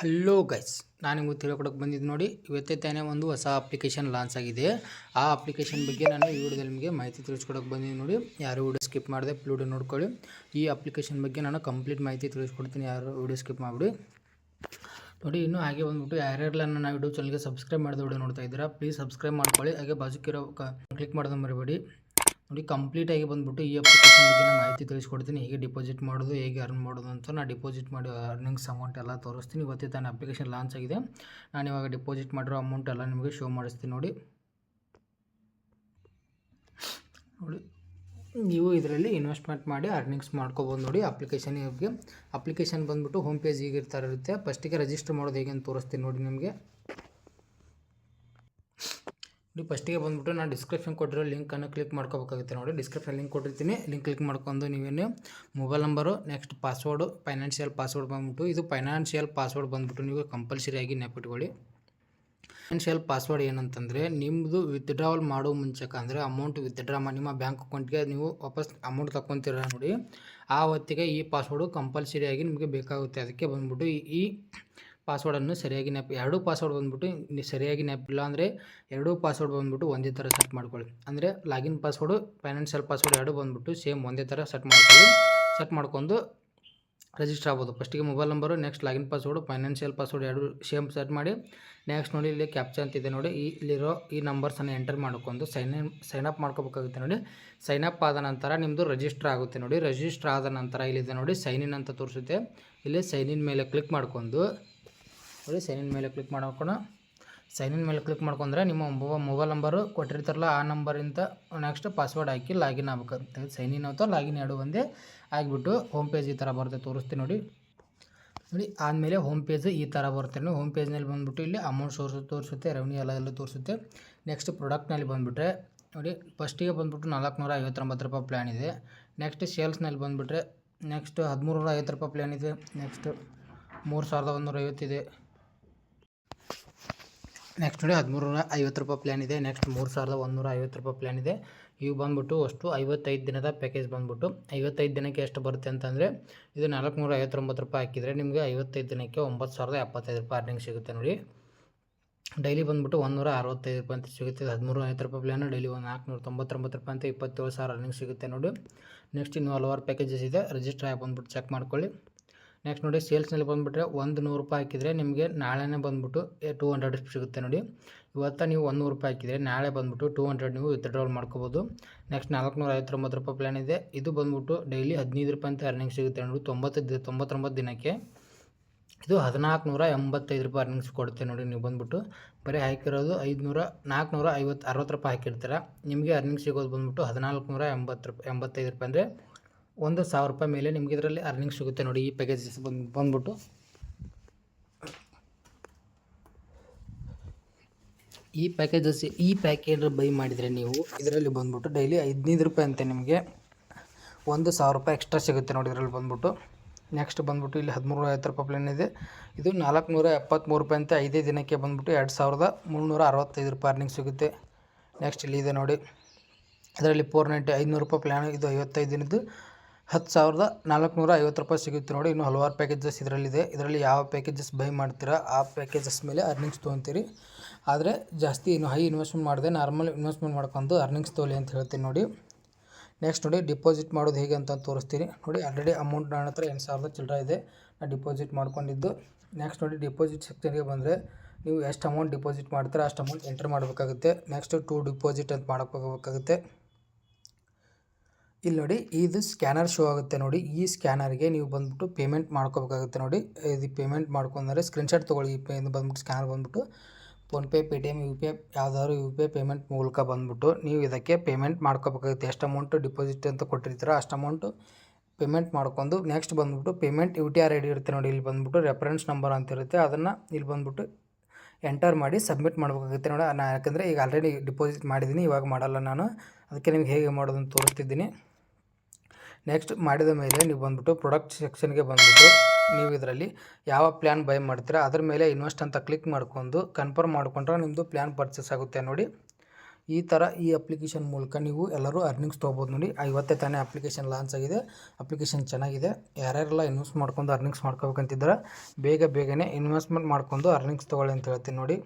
Hello guys ನಾನು ನಿಮಗೆ ತಿಳ್ಕೊಡಕ್ಕೆ ಬಂದಿದ್ದು ನೋಡಿ, ಇವತ್ತೇ ತಾನೇ ಒಂದು ಹೊಸ ಅಪ್ಲಿಕೇಶನ್ ಲಾಂಚ್ ಆಗಿದೆ. ಆ ಅಪ್ಲಿಕೇಶನ್ ಬಗ್ಗೆ ನಾನು ಈ ವಿಡಿಯೋದಲ್ಲಿ ನಿಮಗೆ ಮಾಹಿತಿ ತಿಳಿಸ್ಕೊಡೋಕೆ ಬಂದಿದ್ದೀನಿ ನೋಡಿ. ಯಾರು ವಿಡಿಯೋ ಸ್ಕಿಪ್ ಮಾಡಿದೆ ವಿಡಿಯೋ ನೋಡ್ಕೊಳ್ಳಿ. ಈ ಅಪ್ಲಿಕೇಶನ್ ಬಗ್ಗೆ ನಾನು ಕಂಪ್ಲೀಟ್ ಮಾಹಿತಿ ತಿಳಿಸ್ಕೊಡ್ತೀನಿ, ಯಾರು ವಿಡಿಯೋ ಸ್ಕಿಪ್ ಮಾಡಿಬಿಡಿ. ನೋಡಿ, ಇನ್ನೂ ಹಾಗೆ ಬಂದ್ಬಿಟ್ಟು ಯಾರ್ಯಾರೆಲ್ಲ ನನ್ನ ವಿಡಿಯೋ ಚಾನಲ್ಗೆ ಸಬ್ಸ್ಕ್ರೈಬ್ ಮಾಡಿದ ವಿಡಿಯೋ ನೋಡ್ತಾ ಇದ್ದೀರಾ ಪ್ಲೀಸ್ ಸಬ್ಸ್ಕ್ರೈಬ್ ಮಾಡ್ಕೊಳ್ಳಿ. ಹಾಗೆ ಬಾಜುಕಿರೋ ಕ್ಲಿಕ್ ಮಾಡೋದು ಮರಿಬೇಡಿ. ನೋಡಿ ಕಂಪ್ಲೀಟಾಗಿ ಬಂದ್ಬಿಟ್ಟು ಈ ಅಪ್ಲಿಕೇಶನ್ ಬಗ್ಗೆ ನಾನು ಮಾಹಿತಿ ತಿಳಿಸ್ಕೊಡ್ತೀನಿ. ಹೇಗೆ ಡಿಪಾಸಿಟ್ ಮಾಡೋದು, ಹೇಗೆ ಅರ್ನ್ ಮಾಡೋದು ಅಂತ ನಾನು ಡಿಪಾಸಿಟ್ ಮಾಡಿ ಅರ್ನಿಂಗ್ಸ್ ಅಮೌಂಟ್ ಎಲ್ಲ ತೋರಿಸ್ತೀನಿ. ಇವತ್ತೇ ತಾನು ಅಪ್ಲಿಕೇಶನ್ ಲಾಂಚ್ ಆಗಿದೆ. ನಾನು ಇವಾಗ ಡಿಪಾಸಿಟ್ ಮಾಡಿರೋ ಅಮೌಂಟ್ ಎಲ್ಲ ನಿಮಗೆ ಶೋ ಮಾಡಿಸ್ತೀನಿ ನೋಡಿ. ನೋಡಿ, ನೀವು ಇದರಲ್ಲಿ ಇನ್ವೆಸ್ಟ್ಮೆಂಟ್ ಮಾಡಿ ಅರ್ನಿಂಗ್ಸ್ ಮಾಡ್ಕೋಬೋದು ನೋಡಿ ಅಪ್ಲಿಕೇಶನ್ ಬಗ್ಗೆ ಅಪ್ಲಿಕೇಶನ್ ಬಂದ್ಬಿಟ್ಟು ಹೋಮ್ ಪೇಜ್ ಇರುತ್ತೆ. ಫಸ್ಟಿಗೆ ರಿಜಿಸ್ಟರ್ ಮಾಡೋದು ಹೇಗೆ ಅಂತ ತೋರಿಸ್ತೀನಿ ನೋಡಿ ನಿಮಗೆ. ನೋಡಿ ಫಸ್ಟಿಗೆ ಬಂದುಬಿಟ್ಟು ನಾನು ಡಿಸ್ಕ್ರಿಪ್ಷನ್ ಕೊಟ್ಟಿರೋ ಲಿಂಕನ್ನು ಕ್ಲಿಕ್ ಮಾಡ್ಕೋಬೇಕಾಗುತ್ತೆ ನೋಡಿ. ಡಿಸ್ಕ್ರಿಪ್ಷನ್ ಲಿಂಕ್ ಕೊಟ್ಟಿರ್ತೀನಿ. ಲಿಂಕ್ ಕ್ಲಿಕ್ ಮಾಡ್ಕೊಂಡು ನೀವೇನು mobile number next password financial password ಬಂದುಬಿಟ್ಟು, ಇದು ಫೈನಾನ್ಷಿಯಲ್ ಪಾಸ್ವರ್ಡ್ ಬಂದುಬಿಟ್ಟು ನೀವು ಕಂಪಲ್ಸರಿಯಾಗಿ ನೆಪಿಟ್ಕೊಳ್ಳಿ ಫೈನಾನ್ಷಿಯಲ್ ಪಾಸ್ವರ್ಡ್ ಏನಂತಂದರೆ ನಿಮ್ಮದು ವಿತ್ಡ್ರಾವಲ್ ಮಾಡೋ ಮುಂಚೆಕ ಅಂದರೆ ಅಮೌಂಟ್ ವಿತ್ಡ್ರಾ ನಿಮ್ಮ ಬ್ಯಾಂಕ್ ಅಕೌಂಟ್ಗೆ ನೀವು ವಾಪಸ್ ಅಮೌಂಟ್ ತಗೊತೀರ ನೋಡಿ. ಆ ಹೊತ್ತಿಗೆ ಈ ಪಾಸ್ವರ್ಡು ಕಂಪಲ್ಸರಿಯಾಗಿ ನಿಮಗೆ ಬೇಕಾಗುತ್ತೆ. ಅದಕ್ಕೆ ಬಂದ್ಬಿಟ್ಟು ಈ ಪಾಸ್ವರ್ಡನ್ನು ಸರಿಯಾಗಿ ನೆಪ್ ಎರಡೂ ಪಾಸ್ವರ್ಡ್ ಬಂದ್ಬಿಟ್ಟು ಸರಿಯಾಗಿ ನೆಪಿಲ್ಲ ಅಂದರೆ ಎರಡೂ ಪಾಸ್ವರ್ಡ್ ಬಂದ್ಬಿಟ್ಟು ಒಂದೇ ಥರ ಸೆಟ್ ಮಾಡ್ಕೊಳ್ಳಿ. ಅಂದರೆ ಲಾಗಿನ್ ಪಾಸ್ವರ್ಡು ಫೈನಾನ್ಷಿಯಲ್ ಪಾಸ್ವರ್ಡ್ ಎರಡು ಬಂದ್ಬಿಟ್ಟು ಸೇಮ್ ಒಂದೇ ಥರ ಸೆಟ್ ಮಾಡ್ಕೊಳ್ಳಿ. ಸೆಟ್ ಮಾಡ್ಕೊಂಡು ರಿಜಿಸ್ಟರ್ ಆಗ್ಬೋದು. ಫಸ್ಟಿಗೆ mobile number next login password financial password ಎರಡು ಸೇಮ್ ಸೆಟ್ ಮಾಡಿ ನೆಕ್ಸ್ಟ್ ನೋಡಿ ಇಲ್ಲಿ ಕ್ಯಾಪ್ಚಾ ಅಂತಿದೆ ನೋಡಿ. ಈ, ಇಲ್ಲಿರೋ ಈ ನಂಬರ್ಸನ್ನು ಎಂಟರ್ ಮಾಡ್ಕೊಂಡು ಸೈನ್ ಸೈನ್ ಅಪ್ ಮಾಡ್ಕೋಬೇಕಾಗುತ್ತೆ ನೋಡಿ. ಸೈನ್ ಅಪ್ ಆದ ನಂತರ ನಿಮ್ಮದು ರಿಜಿಸ್ಟರ್ ಆಗುತ್ತೆ ನೋಡಿ. ರಿಜಿಸ್ಟರ್ ಆದ ನಂತರ ಇಲ್ಲಿದೆ ನೋಡಿ ಸೈನ್ ಇನ್ ಅಂತ ತೋರಿಸುತ್ತೆ. ಇಲ್ಲಿ ಸೈನ್ ಇನ್ ಮೇಲೆ ಕ್ಲಿಕ್ ಮಾಡ್ಕೊಂಡು ನೋಡಿ ಸೈನ್ ಇನ್ ಮೇಲೆ ಕ್ಲಿಕ್ ಮಾಡ್ಕೊಂಡು. ಸೈನ್ ಇನ್ ಮೇಲೆ ಕ್ಲಿಕ್ ಮಾಡ್ಕೊಂಡ್ರೆ ನಿಮ್ಮ ಮೊಬೈಲ್ ನಂಬರು ಕೊಟ್ಟಿರ್ತಾರಲ್ಲ, ಆ ನಂಬರಿಂದ ನೆಕ್ಸ್ಟ್ ಪಾಸ್ವರ್ಡ್ ಹಾಕಿ ಲಾಗಿನ್ ಆಗ್ಬೇಕಂತ. ಸೈನ್ ಇನ್ ಅಥವಾ ಲಾಗಿನ್ ಎರಡು ಒಂದೇ ಆಗಿಬಿಟ್ಟು ಹೋಮ್ ಪೇಜ್ ಈ ಥರ ಬರುತ್ತೆ, ತೋರಿಸ್ತೀನಿ ನೋಡಿ. ನೋಡಿ, ಆದಮೇಲೆ ಹೋಮ್ ಪೇಜ್ ಈ ಥರ ಬರುತ್ತೆ. ನೋಡಿ ಹೋಮ್ ಪೇಜ್ನಲ್ಲಿ ಬಂದುಬಿಟ್ಟು ಇಲ್ಲಿ ಅಮೌಂಟ್ ಸೋರ್ಸ್ ತೋರಿಸುತ್ತೆ ರೆವೆನ್ಯೂ ಎಲ್ಲ ಎಲ್ಲ ತೋರಿಸುತ್ತೆ. ನೆಕ್ಸ್ಟ್ ಪ್ರಾಡಕ್ಟ್ನಲ್ಲಿ ಬಂದುಬಿಟ್ರೆ, ನೋಡಿ ಫಸ್ಟಿಗೆ ಬಂದುಬಿಟ್ಟು ನಾಲ್ಕುನೂರ ಐವತ್ತೊಂಬತ್ತು ರೂಪಾಯಿ ಪ್ಲ್ಯಾನ್ ಇದೆ. ನೆಕ್ಸ್ಟ್ ಸೇಲ್ಸ್ನಲ್ಲಿ ಬಂದುಬಿಟ್ರೆ ನೆಕ್ಸ್ಟ್ ಹದಿಮೂರು ನೂರ ಐವತ್ತು ರೂಪಾಯಿ ಪ್ಲ್ಯಾನ್ ಇದೆ. ನೆಕ್ಸ್ಟ್ ಮೂರು ಸಾವಿರದ ಒಂದೂರ ಐವತ್ತಿದೆ ನೆಕ್ಸ್ಟ್ ನೋಡಿ ಹದಿಮೂರು ಐವತ್ತು ರೂಪಾಯಿ ಪ್ಲ್ಯಾನ್ ಇದೆ. ನೆಕ್ಸ್ಟ್ ಮೂರು ಸಾವಿರದ ಒಂದೂರ ಐವತ್ತು ರೂಪಾಯಿ ಪ್ಲ್ಯಾನ್ ಇದೆ. ಇವು ಬಂದುಬಿಟ್ಟು ಅಷ್ಟು ಐವತ್ತೈದು ದಿನದ ಪ್ಯಾಕೇಜ್ ಬಂದ್ಬಿಟ್ಟು, ಐವತ್ತೈದು ದಿನಕ್ಕೆ ಎಷ್ಟು ಬರುತ್ತೆ ಅಂತಂದರೆ ಇದು ನಾಲ್ಕುನೂರ ಐವತ್ತೊಂಬತ್ತು ರೂಪಾಯಿ ಹಾಕಿದರೆ ನಿಮಗೆ ಐವತ್ತೈದು ದಿನಕ್ಕೆ ಒಂಬತ್ತು ಸಾವಿರದ ಎಪ್ಪತ್ತೈದು ರೂಪಾಯಿ ಅರ್ನಿಂಗ್ ಸಿಗುತ್ತೆ ನೋಡಿ. ಡೈಲಿ ಬಂದುಬಿಟ್ಟು ಒಂದೂರ ಅರವತ್ತೈದು ರೂಪಾಯಿ ಅಂತ ಸಿಗುತ್ತೆ. ಹದಿಮೂರು ಐವತ್ತು ರೂಪಾಯಿ ಪ್ಲ್ಯಾನು ಡೈಲಿ ಒಂದು ನಾಲ್ಕುನೂರ ತೊಂಬತ್ತೊಂಬತ್ತು ರೂಪಾಯಿ ಅಂತ ಇಪ್ಪತ್ತೇಳು ಸಾವಿರ ಅರ್ನಿಂಗ್ ಸಿಗುತ್ತೆ ನೋಡಿ. ನೆಕ್ಸ್ಟ್ ಇನ್ನೂ ಹಲವಾರು ಪ್ಯಾಕೇಜಸ್ ಇದೆ. ರಿಜಿಸ್ಟರ್ ಆಗಿ ಬಂದುಬಿಟ್ಟು ಚೆಕ್ ಮಾಡ್ಕೊಳ್ಳಿ. ನೆಕ್ಸ್ಟ್ ನೋಡಿ ಸೇಲ್ಸ್ನಲ್ಲಿ ಬಂದುಬಿಟ್ರೆ ಒಂದು ನೂರು ರೂಪಾಯಿ ಹಾಕಿದರೆ ನಿಮಗೆ ನಾಳೆನೇ ಬಂದುಬಿಟ್ಟು ಟೂ ಹಂಡ್ರೆಡ್ ಸಿಗುತ್ತೆ ನೋಡಿ. ಇವತ್ತು ನೀವು ಒಂದು ನೂರು ರೂಪಾಯಿ ಹಾಕಿದರೆ ನಾಳೆ ಬಂದುಬಿಟ್ಟು ಟೂ ಹಂಡ್ರೆಡ್ ನೀವು ವಿತ್ಡ್ರಾಲ್ ಮಾಡ್ಕೋಬೋದು. ನೆಕ್ಸ್ಟ್ ನಾಲ್ಕುನೂರ ಐವತ್ತೊಂಬತ್ತು ರೂಪಾಯಿ ಪ್ಲ್ಯಾನ್ ಇದೆ. ಇದು ಬಂದುಬಿಟ್ಟು ಡೈಲಿ ಹದಿನೈದು ರೂಪಾಯಿ ಅಂತ ಅರ್ನಿಂಗ್ ಸಿಗುತ್ತೆ ನೋಡಿ ತೊಂಬತ್ತು ತೊಂಬತ್ತೊಂಬತ್ತು ದಿನಕ್ಕೆ. ಇದು ಹದಿನಾಲ್ಕು ನೂರ ಎಂಬತ್ತೈದು ರೂಪಾಯಿ ಅರ್ನಿಂಗ್ಸ್ ಕೊಡುತ್ತೆ ನೋಡಿ ನೀವು ಬಂದುಬಿಟ್ಟು. ಬರೀ ಹಾಕಿರೋದು ಐದುನೂರ, ನಾಲ್ಕುನೂರ ಐವತ್ತು, ಅರವತ್ತು ರೂಪಾಯಿ ಹಾಕಿರ್ತೀರ. ನಿಮಗೆ ಅರ್ನಿಂಗ್ ಸಿಗೋದು ಬಂದುಬಿಟ್ಟು ಹದಿನಾಲ್ಕು ನೂರ ಎಂಬತ್ತು ರೂಪಾಯಿ ಎಂಬತ್ತೈದು ರೂಪಾಯಿ ಅಂದರೆ ಒಂದು ಸಾವಿರ ರೂಪಾಯಿ ಮೇಲೆ ನಿಮಗೆ ಇದರಲ್ಲಿ ಅರ್ನಿಂಗ್ ಸಿಗುತ್ತೆ ನೋಡಿ ಈ ಪ್ಯಾಕೇಜಸ್ ಬಂದು, ಬಂದ್ಬಿಟ್ಟು. ಈ ಪ್ಯಾಕೇಜಸ್ ಈ ಪ್ಯಾಕೇಜ್ ಬೈ ಮಾಡಿದರೆ ನೀವು ಇದರಲ್ಲಿ ಬಂದ್ಬಿಟ್ಟು ಡೈಲಿ ಹದಿನೈದು ರೂಪಾಯಿ ಅಂತೆ ನಿಮಗೆ. ಒಂದು ಸಾವಿರ ರೂಪಾಯಿ ಎಕ್ಸ್ಟ್ರಾ ಸಿಗುತ್ತೆ ನೋಡಿ ಇದರಲ್ಲಿ ಬಂದ್ಬಿಟ್ಟು. ನೆಕ್ಸ್ಟ್ ಬಂದ್ಬಿಟ್ಟು ಇಲ್ಲಿ ಹದಿಮೂರು ಐವತ್ತು ರೂಪಾಯಿ ಪ್ಲೇನ್ ಇದೆ. ಇದು ನಾಲ್ಕುನೂರ ಎಪ್ಪತ್ತ್ಮೂರು ರೂಪಾಯಿ ಅಂತ. ಐದೇ ದಿನಕ್ಕೆ ಬಂದ್ಬಿಟ್ಟು ಎರಡು ಸಾವಿರದ ಮುನ್ನೂರ ಅರವತ್ತೈದು ರೂಪಾಯಿ ಅರ್ನಿಂಗ್ ಸಿಗುತ್ತೆ. ನೆಕ್ಸ್ಟ್ ಇಲ್ಲಿ ಇದೆ ನೋಡಿ. ಅದರಲ್ಲಿ ಫೋರ್ ನೈಂಟಿ ಐದುನೂರು ರೂಪಾಯಿ ಪ್ಲ್ಯಾನ್ ಇದು ಐವತ್ತೈದು ದಿನದ್ದು. ಹತ್ತು ಸಾವಿರದ ನಾಲ್ಕುನೂರ ಐವತ್ತು ರೂಪಾಯಿ ಸಿಗುತ್ತೆ ನೋಡಿ, ಇನ್ನು ಹಲವಾರು ಪ್ಯಾಕೇಜಸ್ ಇದರಲ್ಲಿದೆ. ಇದರಲ್ಲಿ ಯಾವ ಪ್ಯಾಕೇಜಸ್ ಬೈ ಮಾಡ್ತೀರಾ, ಆ ಪ್ಯಾಕೇಜಸ್ ಮೇಲೆ ಅರ್ನಿಂಗ್ಸ್ ತೊಗೊತೀರಿ. ಆದರೆ ಜಾಸ್ತಿ ಇನ್ನು ಹೈ ಇನ್ವೆಸ್ಟ್ಮೆಂಟ್ ಮಾಡಿದೆ ನಾರ್ಮಲ್ ಇನ್ವೆಸ್ಟ್ಮೆಂಟ್ ಮಾಡ್ಕೊಂಡು ಅರ್ನಿಂಗ್ಸ್ ತೊಗೊಳ್ಳಿ ಅಂತ ಹೇಳ್ತೀನಿ ನೋಡಿ. ನೆಕ್ಸ್ಟ್ ನೋಡಿ ಡಿಪಾಸಿಟ್ ಮಾಡೋದು ಹೇಗೆ ಅಂತ ತೋರಿಸ್ತೀನಿ. ನೋಡಿ ಆಲ್ರೆಡಿ ಅಮೌಂಟ್ ನನ್ನ ಹತ್ರ ಎಂಟು ಸಾವಿರದ ಚಿಲ್ಲರೆ ಇದೆ. ನಾನು ಡಿಪಾಸಿಟ್ ಮಾಡ್ಕೊಂಡಿದ್ದು. ನೆಕ್ಸ್ಟ್ ನೋಡಿ ಡಿಪಾಸಿಟ್ ಸೆಕ್ಷನ್ಗೆ ಬಂದರೆ ನೀವು ಎಷ್ಟು ಅಮೌಂಟ್ ಡಿಪಾಸಿಟ್ ಮಾಡ್ತೀರಾ, ಅಷ್ಟು ಅಮೌಂಟ್ ಎಂಟರ್ ಮಾಡಬೇಕಾಗುತ್ತೆ. ನೆಕ್ಸ್ಟ್ ಟು ಡಿಪಾಸಿಟ್ ಅಂತ ಮಾಡೋಕ್ಕೋಗಬೇಕಾಗುತ್ತೆ ಇಲ್ಲಿ ನೋಡಿ, ಇದು ಸ್ಕ್ಯಾನರ್ ಶೋ ಆಗುತ್ತೆ ನೋಡಿ. ಈ ಸ್ಕ್ಯಾನರ್ಗೆ ನೀವು ಬಂದ್ಬಿಟ್ಟು ಪೇಮೆಂಟ್ ಮಾಡ್ಕೋಬೇಕಾಗುತ್ತೆ ನೋಡಿ. ಇದು ಪೇಮೆಂಟ್ ಮಾಡ್ಕೊಂಡ್ರೆ ಸ್ಕ್ರೀನ್ಶಾಟ್ ತೊಗೊಳ್ಳಿ. ಪೇ ಬಂದ್ಬಿಟ್ಟು ಸ್ಕ್ಯಾನರ್ ಬಂದ್ಬಿಟ್ಟು PhonePe Paytm U P I ಯಾವುದಾದ್ರು ಯು ಪಿ ಐ ಪೇಮೆಂಟ್ ಮೂಲಕ ಬಂದ್ಬಿಟ್ಟು ನೀವು ಇದಕ್ಕೆ ಪೇಮೆಂಟ್ ಮಾಡ್ಕೋಬೇಕಾಗುತ್ತೆ. ಎಷ್ಟು ಅಮೌಂಟು ಡಿಪಾಸಿಟ್ ಅಂತ ಕೊಟ್ಟಿರ್ತೀರೋ ಅಷ್ಟು ಅಮೌಂಟು ಪೇಮೆಂಟ್ ಮಾಡ್ಕೊಂಡು ನೆಕ್ಸ್ಟ್ ಬಂದ್ಬಿಟ್ಟು payment U T R I D ಇರುತ್ತೆ ನೋಡಿ. ಇಲ್ಲಿ ಬಂದ್ಬಿಟ್ಟು ರೆಫರೆನ್ಸ್ ನಂಬರ್ ಅಂತ ಇರುತ್ತೆ. ಅದನ್ನು ಇಲ್ಲಿ ಬಂದ್ಬಿಟ್ಟು ಎಂಟರ್ ಮಾಡಿ ಸಬ್ಮಿಟ್ ಮಾಡಬೇಕಾಗುತ್ತೆ ನೋಡಿ. ನಾನು ಯಾಕಂದರೆ ಈಗ ಆಲ್ರೆಡಿ ಡಿಪಾಸಿಟ್ ಮಾಡಿದ್ದೀನಿ. ಇವಾಗ ಮಾಡಲ್ಲ ನಾನು. ಅದಕ್ಕೆ ನಿಮ್ಗೆ ಹೇಗೆ ಮಾಡೋದು ಅಂತ ತೋರಿಸ್ತಿದ್ದೀನಿ. ನೆಕ್ಸ್ಟ್ ಮಾಡಿದ ಮೇಲೆ ನೀವು ಬಂದುಬಿಟ್ಟು ಪ್ರೊಡಕ್ಟ್ ಸೆಕ್ಷನ್ಗೆ ಬಂದುಬಿಟ್ಟು ನೀವು ಇದರಲ್ಲಿ ಯಾವ ಪ್ಲ್ಯಾನ್ ಬೈ ಮಾಡ್ತೀರಾ, ಅದ್ರ ಮೇಲೆ ಇನ್ವೆಸ್ಟ್ ಅಂತ ಕ್ಲಿಕ್ ಮಾಡ್ಕೊಂಡು ಕನ್ಫರ್ಮ್ ಮಾಡ್ಕೊಂಡ್ರೆ ನಿಮ್ಮದು ಪ್ಲ್ಯಾನ್ ಪರ್ಚೇಸ್ ಆಗುತ್ತೆ ನೋಡಿ. ಈ ಥರ ಈ ಅಪ್ಲಿಕೇಶನ್ ಮೂಲಕ ನೀವು ಎಲ್ಲರೂ ಅರ್ನಿಂಗ್ಸ್ ತೊಗೋಬೋದು ನೋಡಿ. ಐವತ್ತೇ ತಾನೇ ಅಪ್ಲಿಕೇಶನ್ ಲಾಂಚ್ ಆಗಿದೆ. ಅಪ್ಲಿಕೇಶನ್ ಚೆನ್ನಾಗಿದೆ. ಯಾರ್ಯಾರೆಲ್ಲ ಇನ್ವೆಸ್ಟ್ ಮಾಡ್ಕೊಂಡು ಅರ್ನಿಂಗ್ಸ್ ಮಾಡ್ಕೋಬೇಕಂತಿದ್ದಾರೆ, ಬೇಗ ಬೇಗನೆ ಇನ್ವೆಸ್ಟ್ಮೆಂಟ್ ಮಾಡ್ಕೊಂಡು ಅರ್ನಿಂಗ್ಸ್ ತೊಗೊಳ್ಳಿ ಅಂತ ಹೇಳ್ತೀನಿ ನೋಡಿ.